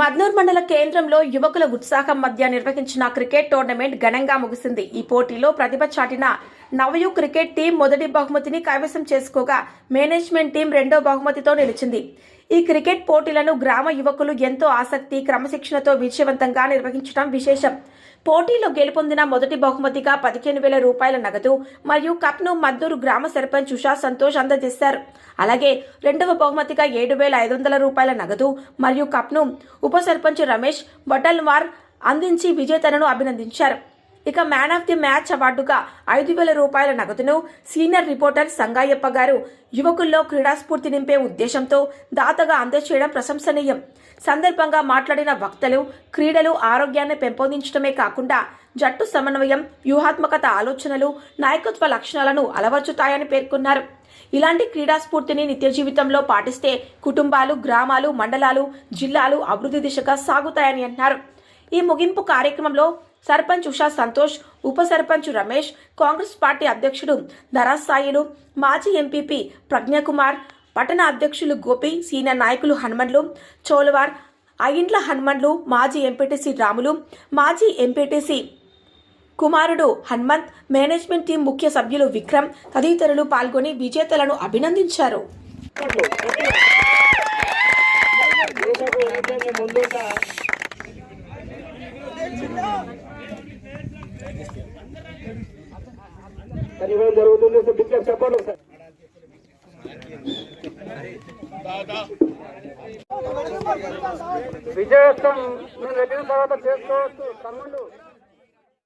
మద్నూర్ మండల కేంద్రంలో యువకుల ఉత్సాహం మధ్య నిర్వహించిన క్రికెట్ టోర్నమెంట్ ఘనంగా ముగిసింది. ఈ పోటీలో ప్రతిభ చాటిన నవయు క్రికెట్ టీం మొదటి బహుమతిని కైవసం చేసుకోగా మేనేజ్మెంట్ టీం రెండో బహుమతితో నిలిచింది. ఈ క్రికెట్ పోటీలను గ్రామ యువకులు ఎంతో ఆసక్తి క్రమశిక్షణతో విజయవంతంగా నిర్వహించడం విశేషం. పోటీలో గెలుపొందిన మొదటి బహుమతిగా పదిహేను వేల రూపాయల నగదు మరియు కప్ను మద్దూరు గ్రామ సర్పంచ్ ఉషా సంతోష్ అందజేశారు. అలాగే రెండవ బహుమతిగా ఏడు వేల ఐదు వందల రూపాయల నగదు మరియు కప్ను ఉప సర్పంచ్ రమేష్ బటల్వార్ అందించి విజేతలను అభినందించారు. ఇక మ్యాన్ ఆఫ్ ది మ్యాచ్ అవార్డుగా ఐదు వేల రూపాయల నగదును సీనియర్ రిపోర్టర్ సంగాయప్ప గారు యువకుల్లో క్రీడాస్ఫూర్తి నింపే ఉద్దేశంతో దాతగా అందజేయడం ప్రశంసనీయం. సందర్భంగా మాట్లాడిన వక్తలు క్రీడలు ఆరోగ్యాన్ని పెంపొందించడమే కాకుండా జట్టు సమన్వయం వ్యూహాత్మకత ఆలోచనలు నాయకత్వ లక్షణాలను అలవర్చుతాయని పేర్కొన్నారు. ఇలాంటి క్రీడా స్ఫూర్తిని నిత్య జీవితంలో పాటిస్తే కుటుంబాలు గ్రామాలు మండలాలు జిల్లాలు అభివృద్ధి దిశగా సాగుతాయని అన్నారు. ఈ ముగింపు కార్యక్రమంలో సర్పంచ్ ఉషా సంతోష్ ఉప సర్పంచ్ రమేష్ కాంగ్రెస్ పార్టీ అధ్యక్షుడు ధరాస్థాయిలు మాజీ ఎంపీపీ ప్రజ్ఞకుమార్ పట్టణ అధ్యక్షులు గోపి సీనియర్ నాయకులు హనుమన్లు చోలవార్ అయిండ్ల హనుమన్లు మాజీ ఎంపీటీసీ రాములు మాజీ ఎంపీటీసీ కుమారుడు హనుమంత్ మేనేజ్మెంట్ టీం ముఖ్య సభ్యులు విక్రమ్ తదితరులు పాల్గొని విజేతలను అభినందించారు. ఇవ్వడం జరుగుతుంది? సో బిగ్ చెప్పండి సార్ విజయోత్సవం మీరు వెళ్ళిన తర్వాత చేసుకోవచ్చు. తమ్ముళ్ళు